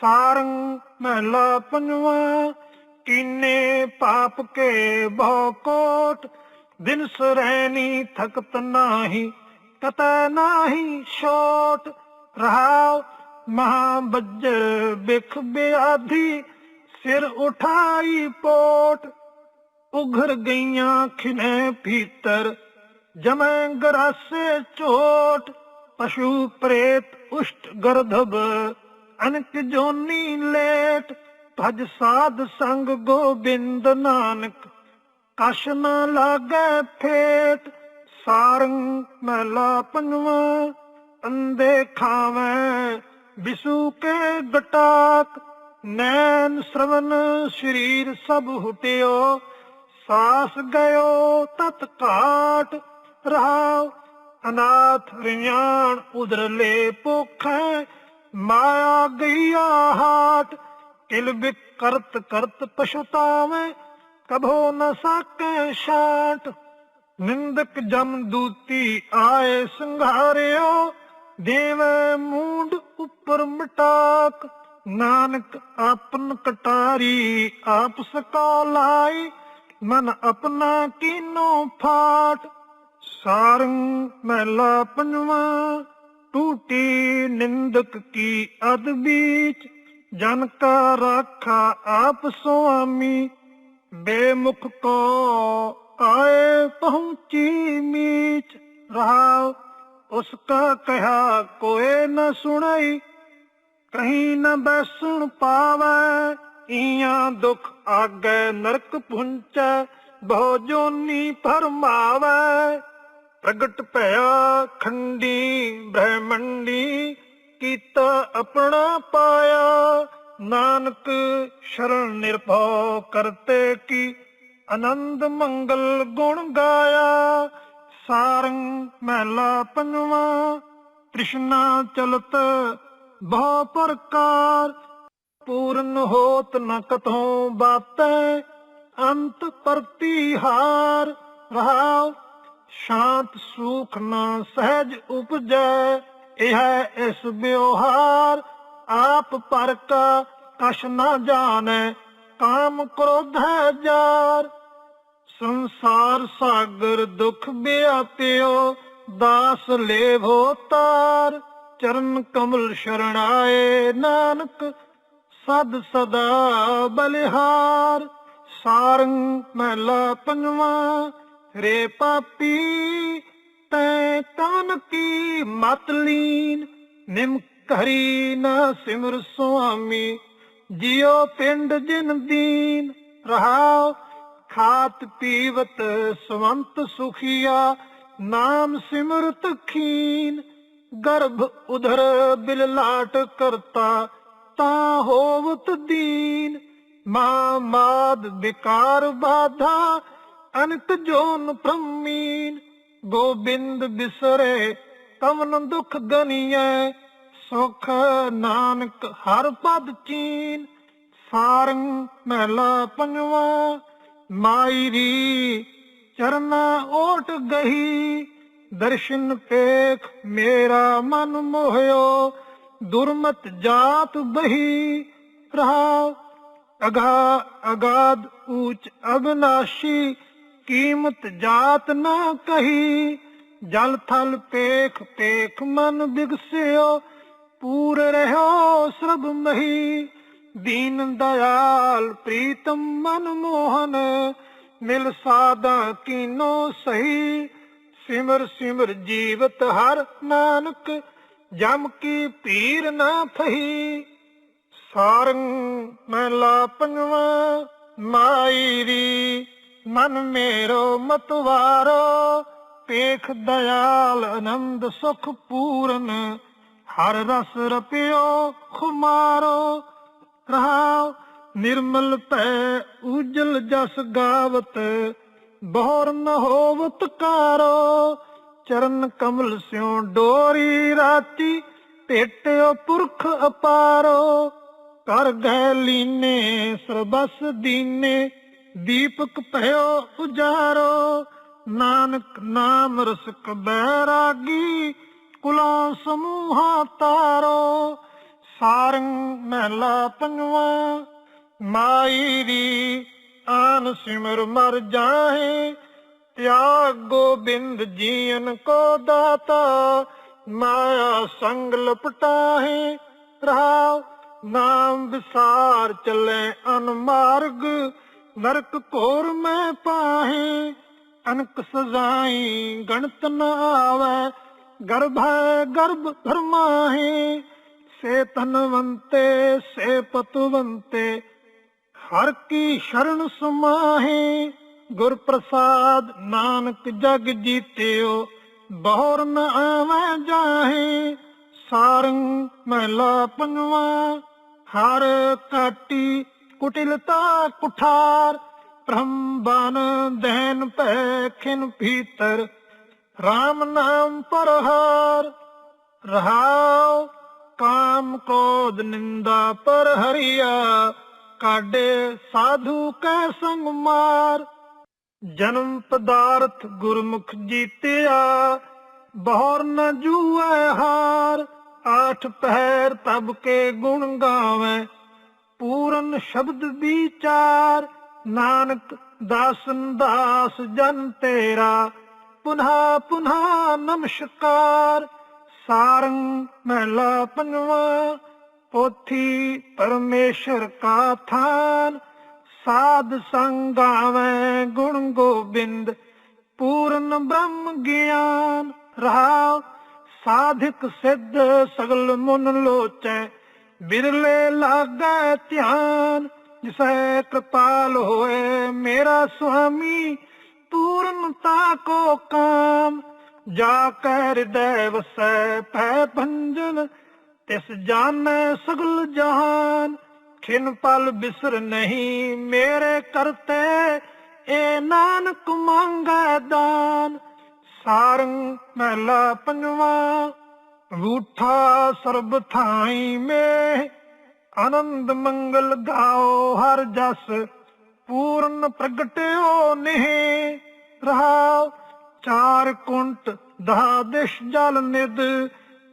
ਸਾਰੰਗ ਮਹਿਲਾ ਪੰਜਵਾ ਕੀਨੇ ਪਾਪ ਕੇ ਬਹੁ ਕੋਟ ਦਿਨ ਸਰੈਨੀ ਥਕਤ ਨਾਹੀ ਕਤੈ ਨਾਹੀ ਛੋਟ ਰਹਾਉ ਮਹਾ ਬੱਜਰ ਬਿਖ ਬਿਆਧੀ ਸਿਰ ਉਠਾਈ ਪੋਟ ਉਘਰ ਗਈਆਂ ਖਿਨੇ ਭੀਤਰ ਜਮੈ ਗਰਾਸੇ ਝੋਟ ਪਸ਼ੂ ਪ੍ਰੇਤ ਉਸ਼ਟ ਗਰਧਬ ਅਨਕ ਜੋਨੀ ਲੇਟ, ਭਜ ਸਾਧ ਸੰਗ ਗੋਬਿੰਦ ਨਾਨਕ। ਕਛ ਨ ਲਾਗੈ ਫੇਟ, ਸਾਰੰਗ ਮਹਿਲਾ ਪੰਜਵਾ। ਅੰਦੇ ਖਾਵੇਂ ਬਿਸੂ ਕੇ ਗਟਾਕ। ਨੈਣ ਸ਼ਰਵਨ ਸਰੀਰ ਸਭ ਹੁਟਿਓ, ਸਾਸ ਗਇਓ ਤਤ ਘਾਟ। ਰਹਾਉ ਅਨਾਥ ਰਿਆਣ ਉਦਰਲੇ ਭੁਖੈ ਮਾਇਆ ਗਈਆ ਹਾਟ, ਕਿਲ ਕਰਤ ਕਰਤ ਪਛਤਾਵੇਂ ਕਭੋ ਨ ਸਾਕੈ ਛਾਟ। ਨਿੰਦਕ ਜਮ ਦੂਤੀ ਆਏ ਸੰਘਾਰਿਓ, ਦੇਵੈ ਮੂੰਡ ਉੱਪਰ ਮਟਾਕ। ਨਾਨਕ ਆਪਨ ਕਟਾਰੀ ਆਪ ਸਕਾ ਲਾਈ, ਮਨ ਆਪਣਾ ਕੀਨੋ ਫਾਟ। ਸਾਰੰਗ ਮਹਿਲਾ ਪੰਜਵਾ ਟੂਟੀ ਨਿੰਦਕ ਕੀ ਅਦ ਬੀਚ? ਜਨ ਕਾ ਰਾਖਾ ਆਪ ਸੁਆਮੀ, ਬੇਮੁਖ ਕੋ ਆਏ ਪਹੁੰਚੀ ਮੀਚ। ਰਹਾ ਉਸ ਕਾ ਕਹਾ ਕੋਏ ਨ ਸੁਣਾਈ, ਕਹੀਂ ਨ ਬੈਸਣ ਪਾਵੈ। ਈਆਂ ਦੁਖ ਆਗੈ ਨਰਕ ਪੁੰਚੈ ਬਹੁ ਜੋਨੀ ਫਰਮਾਵੈ ਪ੍ਰਗਟ ਭਇਆ ਖੰਡੀ, ਬ੍ਰਹਮੰਡੀ, ਕੀਤਾ ਆਪਣਾ ਪਾਇਆ। ਨਾਨਕ ਸ਼ਰਨ ਨਿਰਭਉ ਕਰਤੇ ਕੀ, ਆਨੰਦ ਮੰਗਲ ਗੁਣ ਗਾਇਆ। ਸਾਰੰਗ ਮਹਿਲਾ ਪੰਜਵਾ, ਤ੍ਰਿਸ਼ਨਾ ਚਲਤ ਬਹੁ ਪ੍ਰਕਾਰ। ਪੂਰਨ ਹੋਤ ਨ ਕਥੋਂ ਬਾਤੈ, ਅੰਤ ਪ੍ਰਤੀਹਾਰ ਰਹਾਉ ਸ਼ਾਂਤ ਸੁਖ ਨਾ ਸਹਿਜ ਉਪਜੈ, ਇਹ ਹੈ ਇਸ ਵਿਵਹਾਰ। ਆਪ ਪਰ ਕਾ ਕਛ ਨ ਜਾਣੈ, ਕਾਮ ਕ੍ਰੋਧ ਹੈ ਜਾਰ। ਸੰਸਾਰ ਸਾਗਰ ਦੁਖ ਬਿਆਪਿਓ, ਦਾਸ ਲੇਭੋ ਤਾਰ। ਚਰਨ ਕਮਲ ਸ਼ਰਣਾਏ ਨਾਨਕ, ਸਦ ਸਦਾ ਬਲਿਹਾਰ। ਸਾਰੰਗ ਮਹਿਲਾ ਪੰਜਵਾ ਰੇ ਪਾਪੀ, ਤੈ ਤਨ ਕੀ ਮਤਲੀਨ ਨਿਮ ਕਰੀ ਨਾ ਸਿਮਰ ਸੁਆਮੀ, ਜਿਉ ਪਿੰਡ ਜਿਨ ਦੀਨ? ਰਹਾਉ, ਖਾਤ ਪੀਵਤ ਸਵੰਤ ਸੁਖੀਆ, ਨਾਮ ਸਿਮਰਤ ਖੀਨ। ਗਰਭ ਉਧਰ ਬਿਲਲਾਟ ਕਰਤਾ, ਤਾਂ ਹੋਵਤ ਦੀਨ। ਮਾ ਮਾਦ ਵਿਕਾਰ ਬਾਧਾ ਅਨੰਤ ਜੋਨ ਪ੍ਰਮੀਨ, ਗੋਬਿੰਦ ਬਿਸਰੇ ਕਵਨ ਦੁਖ ਗਨੀਐ, ਸੁਖ ਨਾਨਕ ਹਰ ਪਦ ਚੀਨ, ਸਾਰੰਗ ਮਹਿਲਾ ਪੰਜਵਾ, ਮਾਈ ਰੀ ਚਰਨਾ ਓਟ ਗਹੀ, ਦਰਸ਼ਨ ਪੇਖ ਮੇਰਾ ਮਨ ਮੋਹਿਓ, ਦੁਰਮਤ ਜਾਤ ਬਹੀ ਰਹਾ ਅਗਾ ਅਗਾਦ ਊਚ ਅਬਨਾਸ਼ੀ ਕੀਮਤ ਜਾਤ ਨਾ ਕਹੀ। ਜਲ ਥਲ ਪੇਖ ਪੇਖ ਮਨ ਬਿਗਸਿਓ। ਪੂਰ ਰਹਿਓ ਸਰਬ ਮਹੀ। ਦੀਨ ਦਇਆਲ ਪ੍ਰੀਤਮ ਮਨ ਮੋਹਨ। ਮਿਲ ਸਾਦਾ ਕੀਨੋ ਸਹੀ। ਸਿਮਰ ਸਿਮਰ ਜੀਵਤ ਹਰ ਨਾਨਕ। ਜਮ ਕੀ ਪੀਰ ਨਾ ਫਹੀ। ਸਾਰੰਗ ਮਹਿਲਾ ਪੰਜਵਾ ਮਾਈ ਰੀ ਮਨ ਮੇਰੋ ਮਤਵਾਰੋ ਪੇਖ ਦਇਆਲ ਆਨੰਦ ਸੁਖ ਪੂਰਨ, ਹਰ ਰਸ ਰਪਿਓ ਖੁਮਾਰੋ। ਰਹਾਉ ਨਿਰਮਲ ਭੈ ਉਜਲ ਜਸ ਗਾਵਤ, ਬਹੁਰ ਨ ਹੋਵਤ ਕਾਰੋ ਚਰਨ ਕਮਲ ਸਿਉ ਡੋਰੀ ਰਾਤੀ ਭੇਟਿਓ ਪੁਰਖ ਅਪਾਰੋ। ਕਰ ਗਏ ਲੀਨੇ ਸਰਬਸ ਦੀਨੇ ਦੀਪਕ ਭਇਓ ਉਜਾਰੋ, ਨਾਨਕ ਨਾਮ ਰਸਕ ਬੈਰਾਗੀ, ਕੁਲਾਂ ਸਮੂਹਾ ਤਾਰੋ, ਸਾਰੰਗ ਮਹਿਲਾ ਪੰਜਵਾ ਮਾਈ ਦੀ ਆਨ ਸਿਮਰ ਮਰ ਜਾਏ ਤਿਆਗ ਗੋਬਿੰਦ ਜੀਨ ਕੋ ਦਾਤਾ, ਮਾਇਆ ਸੰਗ ਲਪਟਾਹੇ, ਰਹਾਉ ਨਾਮ ਵਿਸਾਰ ਚੱਲੇ ਅਨਮਾਰਗ ਨਰਕ ਘੋਰ ਮੈਂ ਪਾਹੇ, ਅਨਕ ਸਜ਼ਾਈ ਗਣਤ ਨ ਆਵੇ, ਗਰਭ ਹੈ ਗਰਭ ਧਰਮਾਹੇ ਸੇ ਤਨਵੰਤੇ ਸੇ ਪਤਵੰਤੇ, ਹਰ ਕੀ ਸ਼ਰਨ ਸਮਾਹੇ ਗੁਰ ਪ੍ਰਸਾਦ ਨਾਨਕ ਜਗ ਜੀਤਿਓ, ਬਹੁਰ ਨ ਆਵੈ ਜਾਹੇ, ਸਾਰੰਗ ਮਹਿਲਾ ਪੰਜਵਾ, ਹਰ ਕਾਟੀ ਕੁਟਿਲਤਾ ਕੁਠਾਰ ਬ੍ਰਹਮਬਨ ਦੈਨ ਭੈ ਖਿਨ ਭੀਤਰ RAM ਨਾਮ ਪਰਹਾਰ, ਰਹਾਉ ਕਾਮ ਕ੍ਰੋਧ ਨਿੰਦਾ ਪਰ ਹਰੀਆ ਕਾਡੇ ਸਾਧੂ ਕੈ ਸੰਗ ਮਾਰ। ਜਨਮ ਪਦਾਰਥ ਗੁਰਮੁਖ ਜੀਤਿਆ, ਬਹੁਰ ਨ ਜੂਐ ਹਾਰ, ਆਠ ਪਹਿਰ ਤਬ ਕੇ ਗੁਣ ਗਾਵੇਂ। ਪੂਰਨ ਸ਼ਬਦ ਵਿਚਾਰ, ਨਾਨਕ ਦਾਸਨ ਦਾਸ ਜਨ ਤੇਰਾ, ਪੁਨਹਾ ਪੁਨਹਾ ਨਮਸਕਾਰ। ਸਾਰੰਗ ਮਹਿਲਾ ਪੰਜਵਾ, ਪੋਥੀ ਪਰਮੇਸ਼ਰ ਕਾ ਥਾਨ। ਸਾਧ ਸੰਗਾਵੇਂ ਗੁਣ ਗੋਬਿੰਦ, ਪੂਰਨ ਬ੍ਰਹਮ ਗਿਆਨ ਰਹਾ। ਸਾਧਿਕ ਸਿੱਧ ਸਗਲ ਮਨ ਲੋਚੈ ਬਿਰਲੇ ਲਾਗੈ ਧਿਆਨ, ਜਿਸੈ ਕਿਰਪਾਲ ਹੋਏ ਮੇਰਾ ਸੁਆਮੀ ਪੂਰਨਤਾ ਕੋ ਕਾਮ। ਜਾ ਕੈ ਹਿਰਦੈ ਵਸੈ ਭੈ ਭੰਜਨ, ਤਿਸ ਜਾਣੈ ਸਗਲ ਜਹਾਨ। ਖਿਨ ਪਲ ਬਿਸਰ ਨਹੀਂ ਮੇਰੇ ਕਰਤੇ, ਏ ਨਾਨਕ ਮੰਗੈ ਦਾਨ। ਸਾਰੰਗ ਮਹਿਲਾ ਪੰਜਵਾ ਰੂਠਾ ਸਰਬ ਥਾਈ ਮੇ। ਆਨੰਦ ਮੰਗਲ ਗਾਓ ਹਰ ਜਸ। ਪੂਰਨ ਪ੍ਰਗਟਿਓ ਨਿਹ। ਰਹਾਉ ਚਾਰ ਕੁੰਟ ਦਹਾ ਦਿਸ਼ ਜਲ ਨਿਦ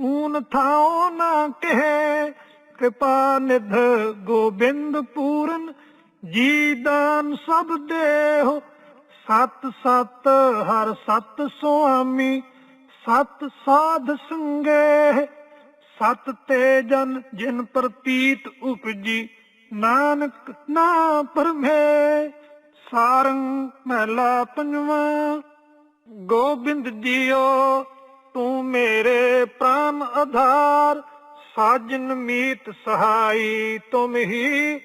ਊਨ ਥਾਉ ਨਾ ਕਹੇ। ਕਿਰਪਾ ਨਿਧ ਗੋਬਿੰਦ ਪੂਰਨ। ਜੀ ਦਾਨ ਸਭ ਦੇਹੁ। ਸਤ ਸਤ ਹਰ ਸਤ ਸੁਆਮੀ। ਸਤ ਸਾਧ ਸੰਗੇ, ਸਤ ਤੇ ਜਨ ਜਿਨ ਪ੍ਰਤੀਤ ਉਪਜੀ, ਨਾਨਕ ਨਾ ਪਰਮੇ, ਸਾਰੰਗ ਮਹਿਲਾ ਪੰਜਵਾ, ਗੋਬਿੰਦ ਜੀਓ, ਤੂੰ ਮੇਰੇ ਪ੍ਰਾਨ ਆਧਾਰ, ਸਾਜਨ ਮੀਤ ਸਹਾਈ ਤੁਮ ਹੀ,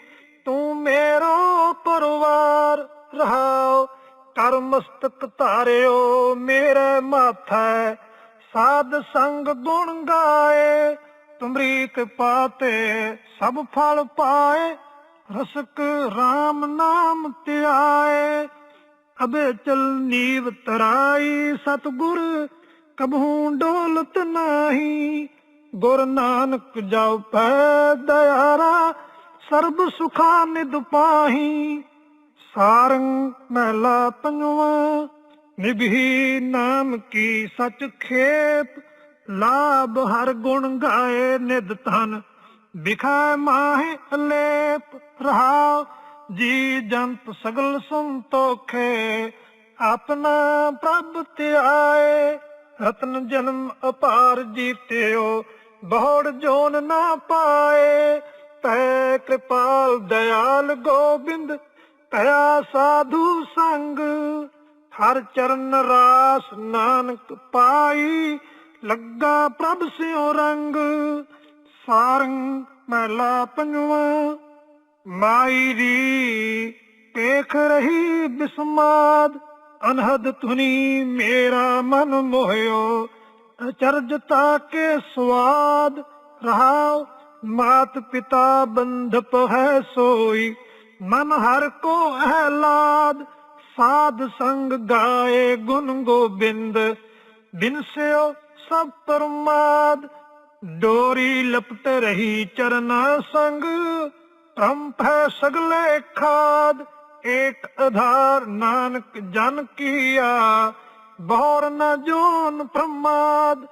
ਤੂੰ ਮੇਰਾ ਪਰਵਾਰ ਰਹਾਓ ਕਰ ਮਸਤਕ ਧਾਰਿਓ ਮੇਰੇ ਮਾਥੈ ਸਾਧ ਸੰਗ ਗੁਣ ਗਾਏ ਤੁਮਰੀ ਕਿਰਪਾ ਤੇ ਸਭ ਫਲ ਪਾਏ, ਰਸਕ RAM ਨਾਮ ਧਿਆਏ। ਅਬੇ ਚਲ ਨੀਵ ਤਰਾਈ ਸਤਗੁਰ, ਕਬਹੂ ਡੋਲਤ ਨਾਹੀ। ਗੁਰ ਨਾਨਕ ਜਾਉ ਪੈ ਦਇਆਰਾ, ਸਰਬ ਸੁਖਾ ਨਿਦ ਪਾਹੀ। ਸਾਰੰਗ ਮਹਿਲਾ ਪੰਜਵਾ ਨਿਭੀ ਨਾਮ ਕੀ ਸਚ ਖੇਪ? ਲਾਭ ਹਰ ਗੁਣ ਗਾਏ ਨਿਦ ਤਨ ਬਿਖਾ ਮਾਹਿ ਅਲੇਪ। ਰਹਾ ਜੀ ਜੰਤ ਸਗਲ ਸੰਤੋਖੇ। ਆਪਣਾ ਪ੍ਰਭ ਧਿਆਏ ਰਤਨ ਜਨਮ ਅਪਾਰ ਜੀਤਿਓ। ਬਹੁੜ ਜੋਨ ਨਾ ਪਾਏ। ਤੈ ਕਿਰਪਾਲ ਦਇਆਲ ਗੋਬਿੰਦ। ਭਇਆ ਸਾਧੂ ਸੰਗ। ਹਰ ਚਰਨ ਰਾਸ ਨਾਨਕ ਪਾਈ, ਲੱਗਾ ਪ੍ਰਭ ਸਿਉ ਰੰਗ, ਸਾਰੰਗ ਮਹਿਲਾ ਪੰਜਵਾ। ਮਾਈ ਦੀ ਪੇਖ ਰਹੀ ਬਿਸਮਾਦ, ਅਨਹਦ ਤੁਨੀ ਮੇਰਾ ਮਨ ਮੋਹਿਓ ਅਚਰਜਤਾ ਕੇ ਸਵਾਦ, ਰਹਾਉ ਮਾਤ ਪਿਤਾ ਬੰਧਪ ਹੈ ਸੋਈ, ਮਨ ਹਰ ਕੋ ਅਹਲਾਦ ਸਾਧ ਸੰਗ ਗਾਏ ਗੁਣ ਗੋਬਿੰਦ, ਬਿਨ ਸਿਓ ਸਭ ਪਰਮਾਦ। ਡੋਰੀ ਲਪਟ ਰਹੀ ਚਰਨਾ ਸੰਗ ਪੰਪ ਹੈ ਸਗਲੇ ਖਾਦ। ਏਕ ਆਧਾਰ ਨਾਨਕ ਜਨ ਕੀਆ, ਬਹੁਰ ਨ ਜੋਨ ਪ੍ਰਮਾਦ।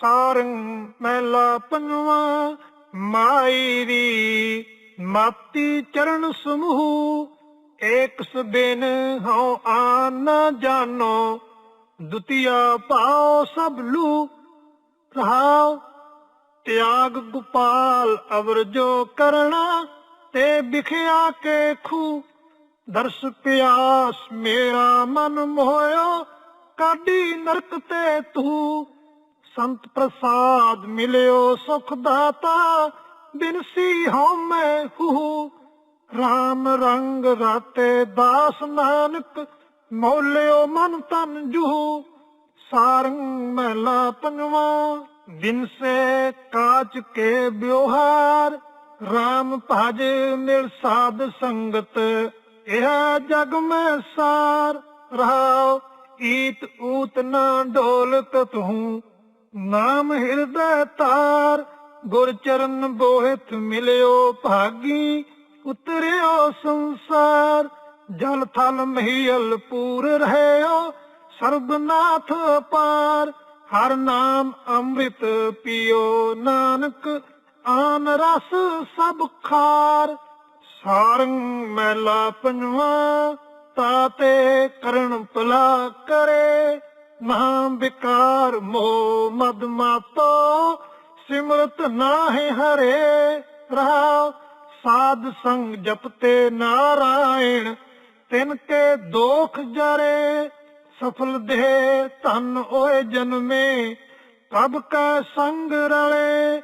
ਸਾਰੰਗ ਮਹਿਲਾ ਪੰਜਵਾ, ਮਾਈ ਦੀ ਮਾਤੀ ਚਰਨ ਸਮੂਹ। ਏਕ ਸਬਿਨ ਹਉ ਆਨ ਨ ਜਾਣੋ ਦੁਤੀਆ ਭਾਉ ਸਭ ਲੂ ਰਹਾਉ। ਤਿਆਗ ਗੋਪਾਲ ਅਵਰ ਜੋ ਕਰਣਾ, ਤੇ ਵਿਖਿਆ ਕੇ ਖੂ ਦਰਸ ਪਿਆਸ ਮੇਰਾ ਮਨ ਮੋਹਿਓ, ਕਾਢੀ ਨਰਕ ਤੇ ਤੂੰ। ਸੰਤ ਪ੍ਰਸਾਦ ਮਿਲਿਓ ਸੁਖ ਦਾਤਾ ਬਿਨਸੀ ਹਉ ਮੈਂ ਹੂ। RAM ਰੰਗ ਰਾਤੇ ਦਾਸ ਨਾਨਕ, ਮੌਲਿਓ ਮਨ ਤਨ ਜੂ ਸਾਰੰਗ ਮਹਿਲਾ ਪੰਜਵਾ ਦਿਨ ਸੇ ਕਾਚ ਕੇ ਵਿਵਹਾਰ। RAM ਭਜ ਮਿਲ ਸਾਧ ਸੰਗਤ, ਇਹ ਜਗ ਮੈਂ ਸਾਰ। ਰਹਾਉ ਈਤ ਊਤ ਨਾ ਡੋਲਤ ਤੂੰ, ਨਾਮ ਹਿਰਦੈ ਤਾਰ। ਗੁਰ ਚਰਨ ਬੋਹਿਤ ਮਿਲਿਓ ਭਾਗੀ ਉਤਰਿਓ ਸੰਸਾਰ, ਜਲ ਥਲ ਮਹੀਲ ਪੂਰ ਰਹਿਓ, ਸਰਬਨਾਥ ਪਾਰ ਹਰ ਨਾਮ ਅੰਮ੍ਰਿਤ ਪੀਓ ਨਾਨਕ, ਆਨ ਰਸ ਸਭ ਖਾਰ। ਸਾਰੰਗ ਮੈਲਾ ਪੰਜਵਾ ਤਾਤੇ ਕਰਨ ਭਲਾ ਕਰੇ। ਮਹਾ ਵਿਕਾਰ ਮੋਹ ਮਦ ਮਾਤੋ ਸਿਮਰਤ ਨਾਹਿ ਹਰੇ। ਰਹਾ ਸਾਧ ਸੰਗ ਜਪਤੇ ਨਾਰਾਇਣ, ਤਿਨ ਕੇ ਦੋਖ ਜਰੇ, ਸਫਲ ਦੇ ਧਨ ਓਏ ਜਨਮੇ ਕਬ ਕੈ ਸੰਗ ਰਲੇ,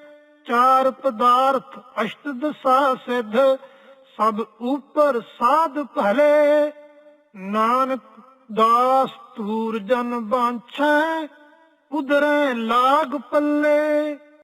ਚਾਰ ਪਦਾਰਥ ਅਸ਼ਟ ਦਸਾ ਸਿਧ ਸਭ ਉਪਰ ਸਾਧ ਭਲੇ, ਨਾਨਕ ਦਾਸ ਤੂਰ ਜਨ ਬਾਂਛੈ ਉਦਰੇ ਲਾਗ ਪੱਲੇ।